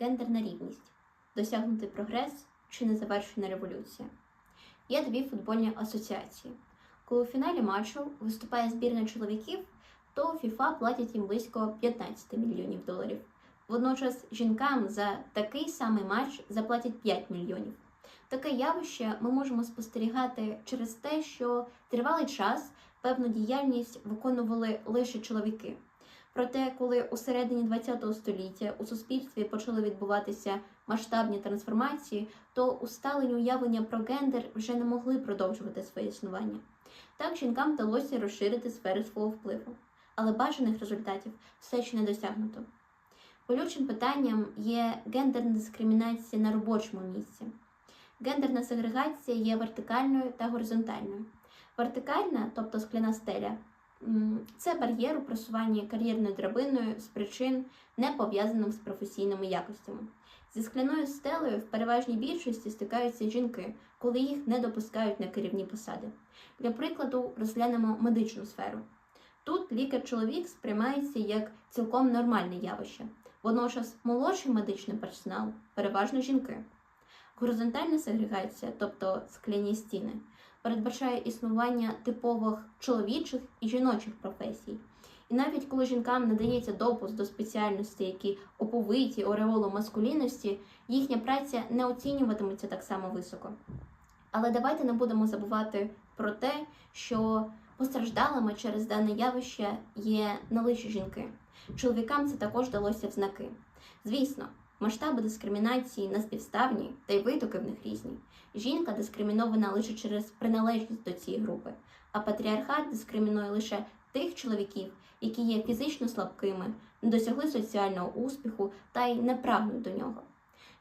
гендерна рівність, досягнутий прогрес чи незавершена революція. Є дві футбольні асоціації. Коли у фіналі матчу виступає збірна чоловіків, то FIFA платять їм близько 15 мільйонів доларів. Водночас жінкам за такий самий матч заплатять 5 мільйонів. Таке явище ми можемо спостерігати через те, що тривалий час певну діяльність виконували лише чоловіки. Проте, коли у середині ХХ століття у суспільстві почали відбуватися масштабні трансформації, то усталені уявлення про гендер вже не могли продовжувати своє існування. Так жінкам вдалося розширити сфери свого впливу, але бажаних результатів все ще не досягнуто. Болючим питанням є гендерна дискримінація на робочому місці. Гендерна сегрегація є вертикальною та горизонтальною. Вертикальна, тобто скляна стеля, це бар'єр у просуванні кар'єрною драбиною з причин, не пов'язаних з професійними якостями. Зі скляною стелею в переважній більшості стикаються жінки, коли їх не допускають на керівні посади. Для прикладу, розглянемо медичну сферу. Тут лікар-чоловік сприймається як цілком нормальне явище. Водночас молодший медичний персонал переважно жінки. Горизонтальна сегрегація, тобто скляні стіни, передбачає існування типових чоловічих і жіночих професій. І навіть коли жінкам надається допуск до спеціальностей, які оповиті ореолом маскулінності, їхня праця не оцінюватиметься так само високо. Але давайте не будемо забувати про те, що постраждалими через дане явище є не лише жінки. Чоловікам це також далося в знаки. Звісно, масштаби дискримінації неспівставні, та й витоки в них різні. Жінка дискримінована лише через приналежність до цієї групи, а патріархат дискримінує лише тих чоловіків, які є фізично слабкими, не досягли соціального успіху та й не прагнуть до нього.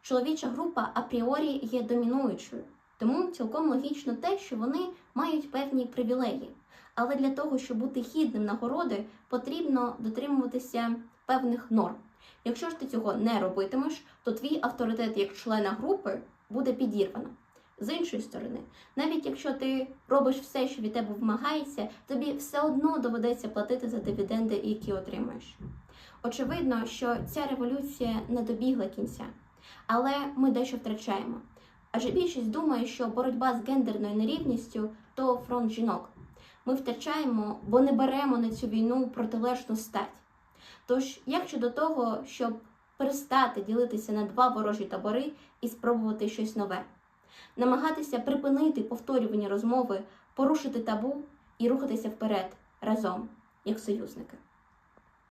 Чоловіча група апріорі є домінуючою, тому цілком логічно те, що вони мають певні привілеї. Але для того, щоб бути гідним нагороди, потрібно дотримуватися певних норм. Якщо ж ти цього не робитимеш, то твій авторитет як члена групи буде підірвано. З іншої сторони, навіть якщо ти робиш все, що від тебе вимагається, тобі все одно доведеться платити за дивіденди, які отримаєш. Очевидно, що ця революція не добігла кінця, але ми дещо втрачаємо. Адже більшість думає, що боротьба з гендерною нерівністю то фронт жінок. Ми втрачаємо, бо не беремо на цю війну протилежну стать. Тож, як щодо того, щоб перестати ділитися на два ворожі табори і спробувати щось нове, намагатися припинити повторювані розмови, порушити табу і рухатися вперед разом, як союзники.